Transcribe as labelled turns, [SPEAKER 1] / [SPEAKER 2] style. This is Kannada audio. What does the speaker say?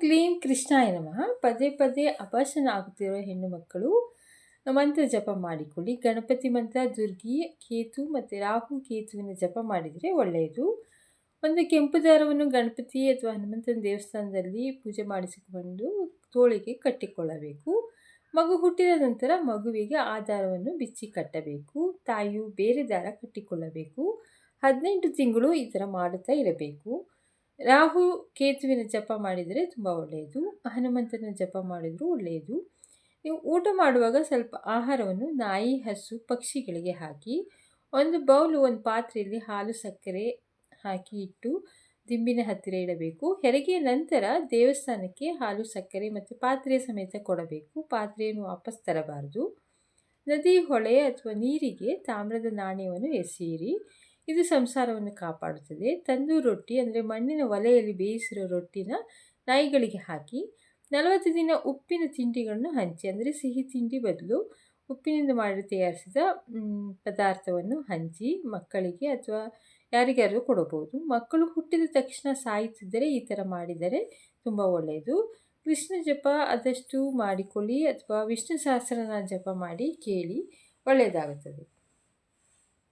[SPEAKER 1] ಕ್ಲೀಂ ಕೃಷ್ಣಾಯ ನಮಃ. ಪದೇ ಪದೇ ಅಪಶನ ಆಗುತ್ತಿರುವ ಹೆಣ್ಣು ಮಕ್ಕಳು ಮಂತ್ರ ಜಪ ಮಾಡಿಕೊಳ್ಳಿ. ಗಣಪತಿ ಮಂತ್ರ, ದುರ್ಗಿ, ಕೇತು ಮತ್ತು ರಾಹು ಕೇತುವಿನ ಜಪ ಮಾಡಿದರೆ ಒಳ್ಳೆಯದು. ಒಂದು ಕೆಂಪು ದಾರವನ್ನು ಗಣಪತಿ ಅಥವಾ ಹನುಮಂತನ ದೇವಸ್ಥಾನದಲ್ಲಿ ಪೂಜೆ ಮಾಡಿಸಿಕೊಂಡು ತೋಳಿಗೆ ಕಟ್ಟಿಕೊಳ್ಳಬೇಕು. ಮಗು ಹುಟ್ಟಿದ ನಂತರ ಮಗುವಿಗೆ ಆ ದಾರವನ್ನು ಬಿಚ್ಚಿ ಕಟ್ಟಬೇಕು. ತಾಯಿಯು ಬೇರೆ ದಾರ ಕಟ್ಟಿಕೊಳ್ಳಬೇಕು. ಹದಿನೆಂಟು ತಿಂಗಳು ಈ ಥರ ಮಾಡುತ್ತಾ ಇರಬೇಕು. ರಾಹು ಕೇತುವಿನ ಜಪ ಮಾಡಿದರೆ ತುಂಬ ಒಳ್ಳೆಯದು, ಹನುಮಂತನ ಜಪ ಮಾಡಿದರೂ ಒಳ್ಳೆಯದು. ನೀವು ಊಟ ಮಾಡುವಾಗ ಸ್ವಲ್ಪ ಆಹಾರವನ್ನು ನಾಯಿ, ಹಸು, ಪಕ್ಷಿಗಳಿಗೆ ಹಾಕಿ, ಒಂದು ಬೌಲು ಒಂದು ಪಾತ್ರೆಯಲ್ಲಿ ಹಾಲು, ಸಕ್ಕರೆ ಹಾಕಿ ಇಟ್ಟು ದಿಂಬಿನ ಹತ್ತಿರ ಇಡಬೇಕು. ಹೆರಿಗೆಯ ನಂತರ ದೇವಸ್ಥಾನಕ್ಕೆ ಹಾಲು, ಸಕ್ಕರೆ ಮತ್ತು ಪಾತ್ರೆಯ ಸಮೇತ ಕೊಡಬೇಕು. ಪಾತ್ರೆಯನ್ನು ವಾಪಸ್ ತರಬಾರದು. ನದಿ, ಹೊಳೆ ಅಥವಾ ನೀರಿಗೆ ತಾಮ್ರದ ನಾಣ್ಯವನ್ನು ಎಸೆಯಿರಿ. ಇದು ಸಂಸಾರವನ್ನು ಕಾಪಾಡುತ್ತದೆ. ತಂದೂರು ರೊಟ್ಟಿ ಅಂದರೆ ಮಣ್ಣಿನ ಒಲೆಯಲ್ಲಿ ಬೇಯಿಸಿರೋ ರೊಟ್ಟಿನ ನಾಯಿಗಳಿಗೆ ಹಾಕಿ, ನಲವತ್ತು ದಿನ ಉಪ್ಪಿನ ತಿಂಡಿಗಳನ್ನು ಹಂಚಿ, ಅಂದರೆ ಸಿಹಿ ತಿಂಡಿ ಬದಲು ಉಪ್ಪಿನಿಂದ ಮಾಡಿ ತಯಾರಿಸಿದ ಪದಾರ್ಥವನ್ನು ಹಂಚಿ ಮಕ್ಕಳಿಗೆ ಅಥವಾ ಯಾರಿಗಾದರೂ ಕೊಡಬಹುದು. ಮಕ್ಕಳು ಹುಟ್ಟಿದ ತಕ್ಷಣ ಸಾಯುತ್ತಿದ್ದರೆ ಈ ಥರ ಮಾಡಿದರೆ ತುಂಬ ಒಳ್ಳೆಯದು. ಕೃಷ್ಣ ಜಪ ಆದಷ್ಟು ಮಾಡಿಕೊಳ್ಳಿ ಅಥವಾ ವಿಷ್ಣು ಸಹಸ್ರನ ಜಪ ಮಾಡಿ ಕೇಳಿ ಒಳ್ಳೆಯದಾಗುತ್ತದೆ.